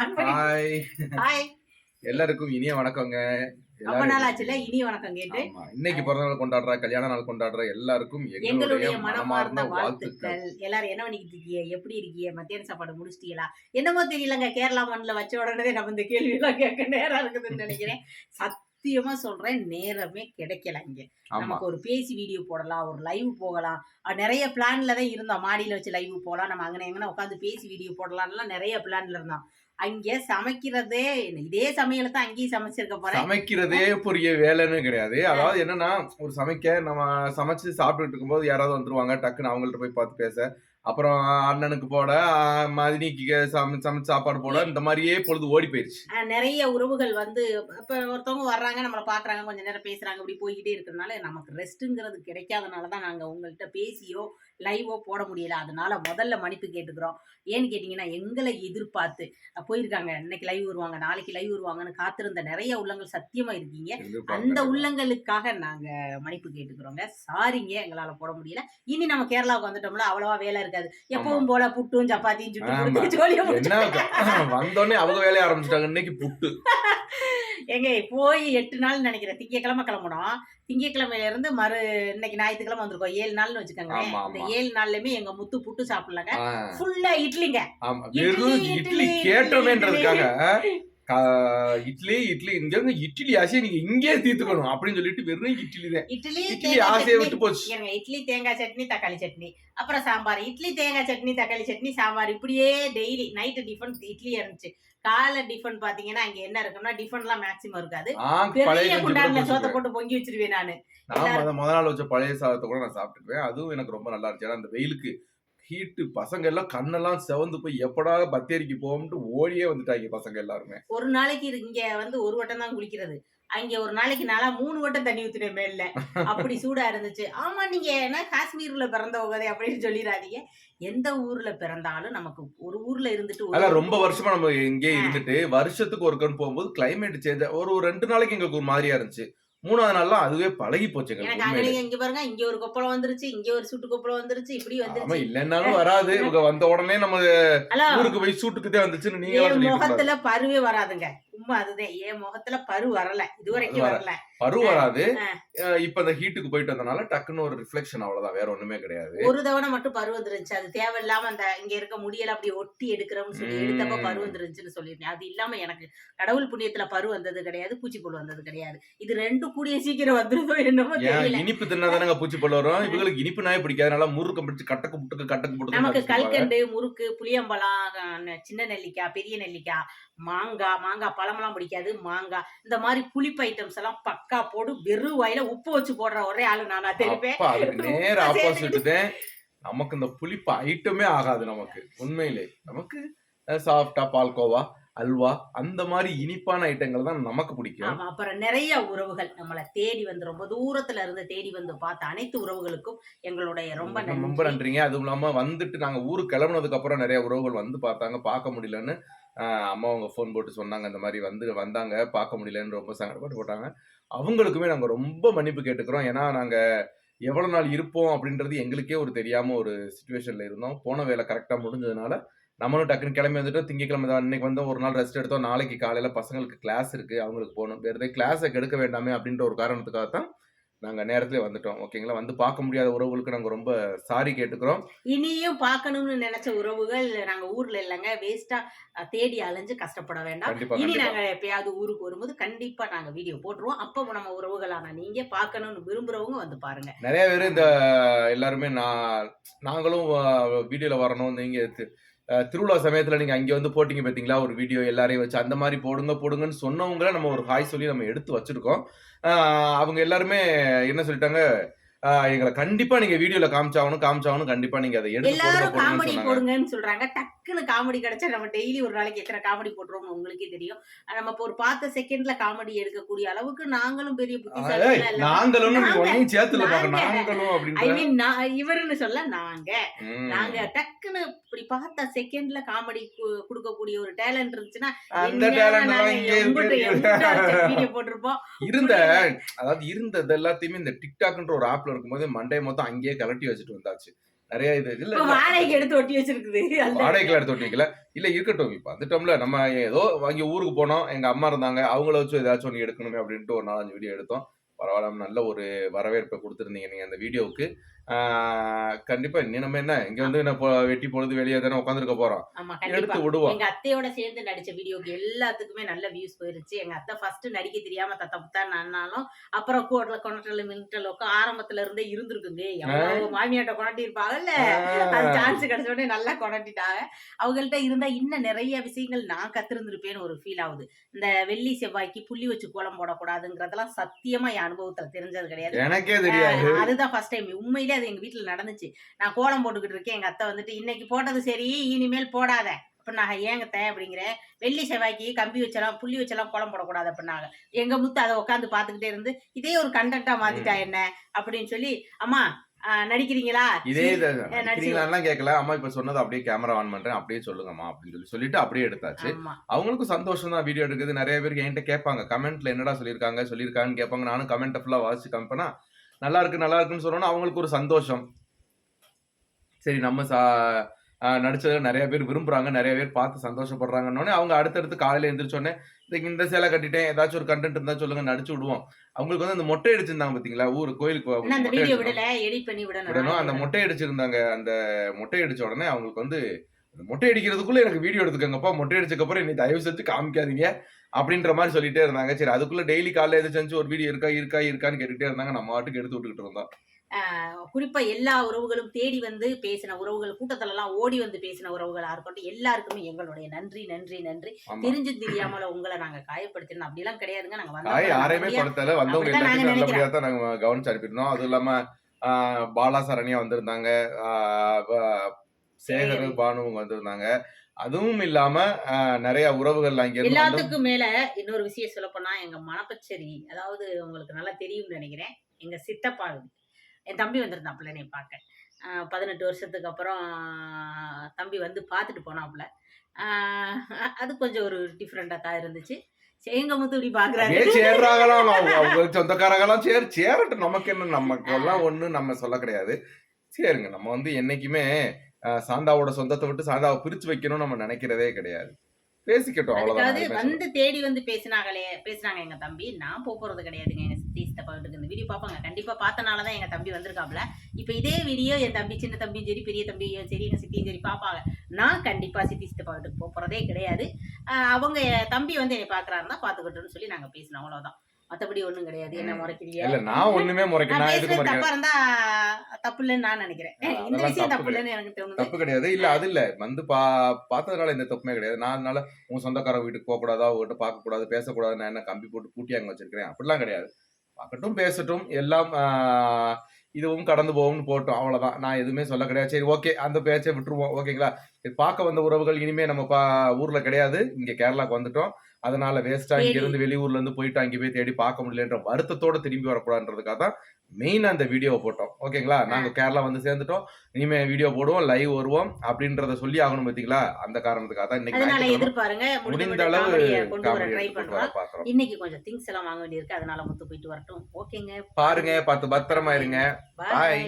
Hi hi எல்லாருக்கும் இனிய வணக்கங்க. ரொம்ப நாள் ஆச்சுல? வணக்கம் கேட்டு. இன்னைக்கு பிறந்த நாள் கொண்டாடுற கல்யாண நாள் கொண்டாடுற எல்லாருக்கும் எங்களுடைய மனமார்ந்த வாழ்த்துக்கள். எல்லாரும் என்ன பண்ணிக்கிட்டு இருக்கீங்க? எப்படி இருக்கீங்க? மத்தியான சாப்பாடு முடிச்சிட்டீங்களா? என்னமோ தெரியலங்க. கேரளா மண்ணில் வச்ச உடனே நம்ம இந்த கேள்வி எல்லாம் கேட்க நேரம் இருக்குதுன்னு நினைக்கிறேன். சத்தியமா சொல்றேன் நேரமே கிடைக்கல இங்க. நமக்கு ஒரு பேசி வீடியோ போடலாம் ஒரு லைவ் போகலாம். நிறைய பிளான்ல தான் இருந்தோம். மாடியில வச்சு லைவ் போகலாம் நம்ம அங்கே எங்கன்னா உட்காந்து பேசி வீடியோ போடலாம்லாம் நிறைய பிளான்ல இருந்தோம். அங்கே சமைக்கிறதே இதே சமையலை தான் அங்கேயும் சமைச்சிருக்க போறேன். சமைக்கிறதே பெரிய வேலைன்னு கிடையாது. அதாவது என்னன்னா ஒரு சமைக்க நம்ம சமைச்சு சாப்பிட்டுட்டு இருக்கும்போது யாராவது வந்துருவாங்க டக்குன்னு அவங்கள்ட்ட போய் பார்த்து பேச. அப்புறம் அண்ணனுக்கு போட மதினிக்கு சமை சமைச்சு சாப்பாடு போட இந்த மாதிரியே பொழுது ஓடி போயிடுச்சு நிறைய உறவுகள் வந்து இப்போ ஒருத்தவங்க வர்றாங்க நம்மளை பார்க்குறாங்க கொஞ்ச நேரம் பேசுகிறாங்க இப்படி போய்கிட்டே இருக்கிறதுனால நமக்கு ரெஸ்ட்டுங்கிறது கிடைக்காதனால தான் நாங்கள் உங்கள்கிட்ட பேசியோ லைவோ போட முடியல. அதனால முதல்ல மன்னிப்பு கேட்டுக்கிறோம். ஏன்னு கேட்டிங்கன்னா எங்களை எதிர்பார்த்து போயிருக்காங்க. இன்னைக்கு லைவ் வருவாங்க நாளைக்கு லைவ் வருவாங்கன்னு காத்திருந்த நிறைய உள்ளங்கள் சத்தியமாக இருக்கீங்க. அந்த உள்ளங்களுக்காக நாங்கள் மன்னிப்பு கேட்டுக்கிறோங்க. சாரிங்க எங்களால் போட முடியல. இனி நம்ம கேரளாவுக்கு வந்துட்டோம்ல அவ்வளவா வேலை இருக்காது. எப்பவும் போல புட்டும் சப்பாத்தியும் சுட்டு ஆமா. கொடுத்து ஜோலியா என்ன முடிச்சு வந்தோடனே அவங்க வேலைய ஆரம்பிச்சிட்டாங்க. இன்னைக்கு புட்டு. எங்க போய் எட்டு நாள் நினைக்கிறேன். திங்கக்கிழமை கிளம்பணும் திங்கக்கிழமையில இருந்து மறு இன்னைக்கு ஞாயிற்றுக்கிழமை வந்திருக்கோம். ஏழு நாள்னு வச்சுக்கோங்க இந்த. ஏழு நாள்லயுமே எங்க முத்து புட்டு சாப்பிடலங்க. ஃபுல்லா இட்லிங்க. இட்லி, கேட்டோமேன்றதுக்காக. இட்லி இட்லி இங்க இருந்து இட்லி ஆசையை நீங்க இங்கே தீர்த்துக்கணும் அப்படின்னு சொல்லிட்டு வெறும் இட்லி தான். இட்லி இட்லி ஆசையை விட்டு போச்சு. இட்லி தேங்காய் சட்னி தக்காளி சட்னி. அப்புறம் சாம்பார். இட்லி தேங்காய் சட்னி தக்காளி சட்னி சாம்பார். இப்படியே டெய்லி நைட்டு டிஃபன் இட்லி இருந்துச்சு. காலை டிஃபன் பாத்தீங்கன்னா இங்க என்ன இருக்கும்னா டிஃபன்லாம் மேக்ஸிமம் இருக்காது. ஆ, பழைய பெரிய குண்டான்ல சோத்த. போட்டு பொங்கி வச்சிருவேன் நானு. நான் முத நாள் வச்ச பழைய சாதத்தை கூட நான் சாப்பிட்டுக்குவேன். அதுவும் எனக்கு ரொம்ப நல்லா இருந்துச்சு. ஏன்னா அந்த வெயிலுக்கு ஹீட்டு பசங்க எல்லாம் கண்ணெல்லாம் செவந்து போய் எப்படா பத்தேரிக்கு போகும்ட்டு ஓடியே வந்துட்டாங்க பசங்க எல்லாருமே. ஒரு நாளைக்கு இங்க வந்து ஒரு வட்டம் தான் குளிக்கிறது. அங்க ஒரு நாளைக்கு நாளா மூணு வட்டம் தண்ணி ஊத்துனேன் மேல அப்படி சூடா இருந்துச்சு. ஆமா நீங்க என்ன காஷ்மீர்ல பிறந்தவங்க அப்படின்னு சொல்லிடாதீங்க எந்த ஊர்ல பிறந்தாலும் நமக்கு ஒரு ஊர்ல இருந்துட்டு அதான் ரொம்ப வருஷமா நம்ம இங்கே இருந்துட்டு வருஷத்துக்கு ஒரு கண் போகும்போது கிளைமேட் சேஞ்ச் ஒரு ஒரு ரெண்டு நாளைக்கு எங்களுக்கு ஒரு மாதிரியா இருந்துச்சு. மூணாவது நாள்லாம் அதுவே பழகி போச்சு இங்க பாருங்க இங்க ஒரு கொப்பளம் வந்துருச்சு இங்க ஒரு சுட்டு கொப்பளம் வந்துருச்சு இப்படி வந்துருச்சு. இல்லைன்னாலும் வராது. இவங்க வந்த உடனே நம்ம ஊருக்கு போய் சூட்டுக்குதே வந்துச்சுன்னு நீங்க முகத்துல பருவே வராதுங்க. உண்மை அதுதான். என் முகத்துல பரு வரல. இது வரைக்கும் வர- வரல. பரு வராது. இப்ப இந்த ஹீட்டுக்கு போயிட்டு வந்தனால டக்குன்னு ஒரு ரிஃப்ளெக்ஷன் அவ்வளவுதான் வேற ஒண்ணுமே கிடையாது. ஒரு தவணை மட்டும் பரு வந்துருந்துச்சு. அது தேவையில்லாம அந்த இங்க இருக்க முடியல அப்படி ஒட்டி எடுக்கிறோம்னு சொல்லி. எடுத்தப்ப பரு வந்துருந்துச்சுன்னு சொல்லியிருந்தேன். அது இல்லாம எனக்கு கடவுள் புண்ணியத்துல பரு வந்தது கிடையாது பூச்சிப்புழு வந்தது கிடையாது. இது ரெண்டும் கூடிய சீக்கிரம் வந்துருதோ என்னமோ தெரியல. இனிப்பு தின்னாதானங்க பூச்சி பல்லு வரும்? இவங்களுக்கு இனிப்பு நாய் பிடிக்காதனால முறுக்கம் பிடிச்சு கட்டக்கு புட்டுக்கு கட்டக்கு நமக்கு புட்டுக்கு கல்கண்டு முறுக்கு புளியம்பழம் சின்ன நெல்லிக்காய் பெரிய நெல்லிக்காய் மாங்காய் மாங்காய் பழமெல்லாம் பிடிக்காது மாங்காய். இந்த மாதிரி புளிப்பு ஐட்டம்ஸ் எல்லாம் பக்கா போடு வெறும் வாயில உப்பு வச்சு போடுற ஒரே ஆளு நானா தெரிப்பேன் அதுக்கு நேர ஆப்போசிட் தான் நமக்கு இந்த புளிப்பு ஐட்டமே ஆகாது நமக்கு உண்மையிலே. நமக்கு சாஃப்டா பால்கோவா அல்வா அந்த மாதிரி இனிப்பான ஐட்டங்கள் தான் நமக்கு பிடிக்கும். ஆமா அப்புறம் நிறைய உறவுகள் நம்மளை தேடி வந்து ரொம்ப தூரத்துல இருந்து தேடி வந்து பார்த்த அனைத்து உறவுகளுக்கும் எங்களுடைய ரொம்ப ரொம்ப நன்றி. நன்றிங்க. அதுவும் இல்லாம வந்துட்டு நாங்க ஊருக்கு கிளம்புனதுக்கு அப்புறம் நிறைய உறவுகள் வந்து பார்த்தாங்க. பார்க்க முடியலன்னு அம்மா அவங்க ஃபோன் போட்டு சொன்னாங்க இந்த மாதிரி வந்து வந்தாங்க பார்க்க முடியலன்னு ரொம்ப சங்கடப்பட்டு போட்டாங்க. அவங்களுக்குமே நாங்கள் ரொம்ப மன்னிப்பு கேட்டுக்கிறோம். ஏன்னா நாங்கள் எவ்வளோ நாள் இருப்போம் அப்படின்றது எங்களுக்கே ஒரு தெரியாமல் ஒரு சுச்சுவேஷனில் இருந்தோம். போன வேலை கரெக்டாக முடிஞ்சதுனால நம்மளும் டக்குன்னு கிளம்பி வந்துட்டோம். திங்கக்கிழமை தான். இன்னைக்கு வந்து ஒரு நாள் ரெஸ்ட் எடுத்தோம். நாளைக்கு காலையில் பசங்களுக்கு கிளாஸ் இருக்குது அவங்களுக்கு போகணும். வேறு கிளாஸை கெடுக்க வேண்டாமே அப்படின்ற ஒரு காரணத்துக்காக தான் நாங்க நேரத்திலே வந்துட்டோம் ஓகேங்களா? வந்து பார்க்க முடியாத உறவுகளுக்கு நாங்க ரொம்ப சாரி கேட்டுக்கிறோம். இனியும் பார்க்கணும்னு நினைச்ச உறவுகள் நாங்க ஊர்ல இல்லைங்க. வேஸ்டா தேடி அலைஞ்சு கஷ்டப்பட வேண்டாம். இனி கண்டிப்பா. நாங்க எப்பயாவது ஊருக்கு வரும்போது கண்டிப்பா நாங்க வீடியோ போட்டுருவோம். அப்போ நம்ம உறவுகளான நீங்க பார்க்கணும்னு விரும்புறவங்க வந்து பாருங்க. நிறைய பேர் இந்த எல்லாருமே நான் நாங்களும் வீடியோல வரணும் நீங்க தி- அஹ் திருவிழா சமயத்துல நீங்க அங்க வந்து போட்டிங்க பாத்தீங்களா? ஒரு வீடியோ எல்லாரையும் வச்சு அந்த மாதிரி போடுங்க போடுங்கன்னு சொன்னவங்கள நம்ம ஒரு ஹாய் சொல்லி நம்ம எடுத்து வச்சிருக்கோம். அவங்க எல்லாருமே என்ன சொல்லிட்டாங்க? எங்களை கண்டிப்பா நீங்க வீடியோல காமிச்சாகணும் காமிச்சாகணும். கண்டிப்பா நீங்க அதை எடுத்து எல்லாரும் காமெடி போடுங்கன்னு சொல்றாங்க. டக்குன்னு காமெடி கிடைச்சா நம்ம டெய்லி ஒரு நாளைக்கு எத்தனை காமெடி போட்டுருவோம் உங்களுக்கே தெரியும். நம்ம இப்போ ஒரு பார்த்த செகண்ட்ல காமெடி எடுக்கக்கூடிய அளவுக்கு நாங்களும் பெரிய நாங்களும் நாங்களும் இவருன்னு சொல்ல நாங்க. நாங்க டக்குன்னு இப்படி பார்த்த செகண்ட்ல காமெடி கொடுக்கக்கூடிய ஒரு டேலண்ட் இருந்துச்சுன்னா அந்த டேலண்ட் போட்டிருப்போம்? இருந்த அதாவது இருந்தது எல்லாத்தையுமே இந்த டிக்டாக்ன்ற ஒரு ஆப்ல இருக்கும்போது மண்டே மொத்தம் அங்கேயே கலட்டி வச்சுட்டு வந்தாச்சு. நிறைய இது இல்ல வாடகைக்கு எடுத்து ஒட்டி வச்சிருக்குது. அந்த வாடகைக்குலாம் எடுத்து விட்டு வைக்கல இல்ல இருக்கட்டும். இப்ப வந்துட்டோம்ல நம்ம ஏதோ வாங்கி ஊருக்கு போனோம் எங்க அம்மா இருந்தாங்க அவங்கள வச்சு ஏதாச்சும் ஒன்று எடுக்கணுமே அப்படின்ட்டு ஒரு நாலஞ்சு வீடியோ எடுத்தோம். பரவாயில்ல நல்ல ஒரு வரவேற்பை கொடுத்துருந்தீங்க நீங்க அந்த வீடியோவுக்கு கண்டிப்பா. இனி நம்ம என்ன? இங்க வந்து வெட்டி பொழுது வெளியே தானே உட்காந்துருக்க போறோம். எடுத்து விடுவோம். எங்க அத்தையோட சேர்ந்து நடிச்ச வீடியோக்கு எல்லாத்துக்குமே நல்ல வியூஸ் போயிருச்சு. எங்க அத்தை ஃபர்ஸ்ட் நடிக்க தெரியாம தத்த நானாலும் அப்புறம் கோடல கொணட்டல் மின்டலுக்கு ஆரம்பத்துல இருந்தே இருந்திருக்குங்க. எவ்வளவு மாமியாட்ட கொண்டாட்டி இருப்பாங்கல்ல அது சான்ஸ் கிடைச்ச உடனே நல்லா கொண்டாட்டிட்டாங்க. அவங்கள்ட்ட இருந்தா இன்னும் நிறைய விஷயங்கள் நான் கத்திருந்திருப்பேன்னு ஒரு ஃபீல் ஆகுது. இந்த வெள்ளி செவ்வாய்க்கு புள்ளி வச்சு கோலம் போடக்கூடாதுங்கிறதெல்லாம் சத்தியமா என் அனுபவத்துல தெரிஞ்சது கிடையாது. எனக்கே தெரியாது. ஆஹ் அதுதான் ஃபர்ஸ்ட் டைம் உண்மையிலே அது எங்க வீட்டுல நடந்துச்சு. நான் கோலம் போட்டுக்கிட்டு இருக்கேன். எங்க அத்தை வந்துட்டு இன்னைக்கு போட்டது சரி இனிமேல் போடாத. அப்ப நான் ஏங்கத்த அப்படிங்கிறேன் வெள்ளி செவ்வாய்க்கு கம்பி வச்சலாம் புள்ளி வச்சலாம் கோலம் போடக்கூடாது. அப்படின்னாங்க. எங்க முத்து அதை உட்காந்து பாத்துக்கிட்டே இருந்து இதே ஒரு கண்டென்ட்டா மாத்திட்டா என்ன? அப்படின்னு சொல்லி அம்மா நடிக்கிறீங்களா? இதே நடிக்கிறீங்களான்லாம் கேட்கல. அம்மா இப்ப சொன்னது அப்படியே கேமரா ஆன் பண்றேன். அப்படியே சொல்லுங்கம்மா. அப்படின்னு சொல்லி சொல்லிட்டு அப்படியே எடுத்தாச்சு. அவங்களுக்கும் சந்தோஷம் தான் வீடியோ எடுக்குது. நிறைய பேருக்கு என்கிட்ட கேட்பாங்க. கமெண்ட்ல என்னடா சொல்லியிருக்காங்க? சொல்லியிருக்காங்கன்னு கேட்பாங்க. நானும் கமெண்ட்டை ஃபுல்லாக வாசிச்சு காமிப்பேனா? நல்லா இருக்கு நல்லா இருக்குன்னு சொன்னோன்னா அவங்களுக்கு ஒரு சந்தோஷம். சரி நம்ம சா நடிச்சதுல நிறைய பேர் விரும்புறாங்க நிறைய பேர் பார்த்து சந்தோஷப்படுறாங்கன்னொடனே அவங்க அடுத்தடுத்து காலையில எந்திரிச்சோடனே இந்த இந்த சேலை கட்டிட்டேன் ஏதாச்சும் ஒரு கண்டென்ட் இருந்தா சொல்லுங்க நடிச்சு விடுவோம். அவங்களுக்கு வந்து அந்த மொட்டை அடிச்சிருந்தாங்க பாத்தீங்களா? ஊர் கோயிலுக்கு விடணும் அந்த மொட்டை அடிச்சிருந்தாங்க அந்த மொட்டை அடிச்ச உடனே அவங்களுக்கு வந்து மொட்டை அடிக்கிறதுக்குள்ள எனக்கு வீடியோ எடுத்துக்கங்கப்பா. மொட்டை அடிச்சதுக்கு அப்புறம் என்னை தயவு செஞ்சு காமிக்காதீங்க அப்படின்ற மாதிரி சொல்லிட்டே இருந்தாங்க. சரி அதுக்குள்ள டெய்லி காலையில எது செஞ்சு ஒரு வீடியோ இருக்கா இருக்கா இருக்கான்னு கேட்டுட்டே இருந்தாங்க. நம்ம வாட்டுக்கு எடுத்து விட்டுக்கிட்டு இருந்தோம். குறிப்பா எல்லா உறவுகளும் தேடி வந்து பேசின உறவுகள் கூட்டத்துல எல்லாம் ஓடி வந்து பேசின உறவுகளா இருக்கட்டும் எல்லாருக்குமே எங்களுடைய நன்றி நன்றி நன்றி. தெரிஞ்சு தெரியாமல உங்களை நாங்க காயப்படுத்தினோம். அப்படிலாம் கிடையாதுங்க. நாங்க வந்தவங்க யாரையுமே படுத்தல. வந்தவங்க எல்லாத்தையும் நினைக்கிறோம். நல்லபடியா தான் நாங்க கவனிச்சு அனுப்பியிருந்தோம். அதுவும் இல்லாம ஆஹ் பாலா சரண்யா வந்திருந்தாங்க சேகர். பானுவங்க வந்திருந்தாங்க அதுவும் இல்லாம நிறைய உறவுகள் அங்க எல்லாத்துக்கும் மேல இன்னொரு விஷயம் சொல்ல போனா எங்க மணப்பச்சேரி அதாவது உங்களுக்கு நல்லா தெரியும்னு நினைக்கிறேன் எங்க சித்தப்பா. என் தம்பி வந்திருந்தாப்புல என்னை பார்க்க. பதினெட்டு வருஷத்துக்கு அப்புறம் தம்பி வந்து பார்த்துட்டு போனாப்புல. அது கொஞ்சம் ஒரு டிஃப்ரெண்டா தான் இருந்துச்சு. எங்க முத்து இப்படி அப்படியே சேர்றாங்களாம் சொந்தக்காரங்களாம் சேர் சேரட்டும். நமக்கு என்ன? நமக்கு எல்லாம் ஒண்ணு நம்ம சொல்ல கிடையாது. சரிங்க நம்ம வந்து என்னைக்குமே சாந்தாவோட சொந்தத்தை விட்டு சாந்தாவை பிரிச்சு வைக்கணும்னு நம்ம நினைக்கிறதே கிடையாது. பேசிக்கட்டும் அவ்வளவுதான். வந்து தேடி வந்து பேசினாங்களே பேசினாங்க எங்க தம்பி நான் போக போறது கிடையாதுங்க எங்க சித்தி சித்தப்பா வீட்டுக்கு இந்த வீடியோ பார்ப்பாங்க கண்டிப்பா பார்த்தனாலதான் எங்க தம்பி வந்திருக்காப்ல இப்ப இதே வீடியோ என் தம்பி சின்ன தம்பியும் சரி பெரிய தம்பியும் சரி எங்க சித்தியும் சரி பார்ப்பாங்க நான் கண்டிப்பா சித்தி சித்தப்பா வீட்டுக்கு போக போறதே கிடையாது. அவங்க தம்பி வந்து என்னை பாக்குறாருன்னா பாத்துக்கிட்டோம்னு சொல்லி நாங்க பேசினோம் அவ்வளவுதான். மத்தபடி ஒண்ணும் கிடையாது. என்ன ம். முறைக்கிறீங்க இல்ல நான் ஒண்ணுமே முறைக்க நான் எதுக்கு முறைக்கிறேன் தப்பா இருந்தா தப்பு இல்லைன்னு நான் நினைக்கிறேன். இந்த விஷயம் தப்பு இல்லைன்னு எனக்கு தோணுது. தப்பு கிடையாது. இல்ல அது இல்ல. வந்து பா பார்த்ததுனால எந்த தப்புமே கிடையாது. நான் அதனால உங்க சொந்தக்கார வீட்டுக்கு போக கூடாதா அவங்ககிட்ட பார்க்க கூடாது பேசக்கூடாது. நான் என்ன கம்பி போட்டு பூட்டி அங்க வச்சிருக்கிறேன்? அப்படிலாம் கிடையாது. பார்க்கட்டும் பேசட்டும். எல்லாம் இதுவும் கடந்து போகும்னு போட்டோம். அவ்வளவுதான். நான் எதுவுமே சொல்ல கிடையாது. சரி ஓகே. அந்த பேச்சை விட்டுருவோம். ஓகேங்களா? பார்க்க வந்த உறவுகள் இனிமே நம்ம பா ஊர்ல கிடையாது. இங்க கேரளாக்கு வந்துட்டோம். அதனால வேஸ்டா இங்க. இருந்து வெளியூர்ல இருந்து போயிட்டு அங்கே போய் தேடி பார்க்க முடியலன்ற வருத்தத்தோட திரும்பி வரக்கூடாதுன்றதுக்காக தான் மெயின் அந்த வீடியோவை போட்டோம். ஓகேங்களா? நாங்க கேரளா வந்து சேர்ந்துட்டோம். இனிமே வீடியோ போடுவோம் லைவ் வருவோம் அப்படின்றத சொல்லி ஆகணும் பாத்தீங்களா? அந்த காரணத்துக்காக தான் இன்னைக்கு முடிந்த அளவு இன்னைக்கு கொஞ்சம் திங்ஸ் எல்லாம் வாங்க வேண்டியிருக்கு. அதனால முத்து போயிட்டு வரட்டும். ஓகேங்க. பாருங்க பார்த்து பத்திரமா இருங்க. பாய்.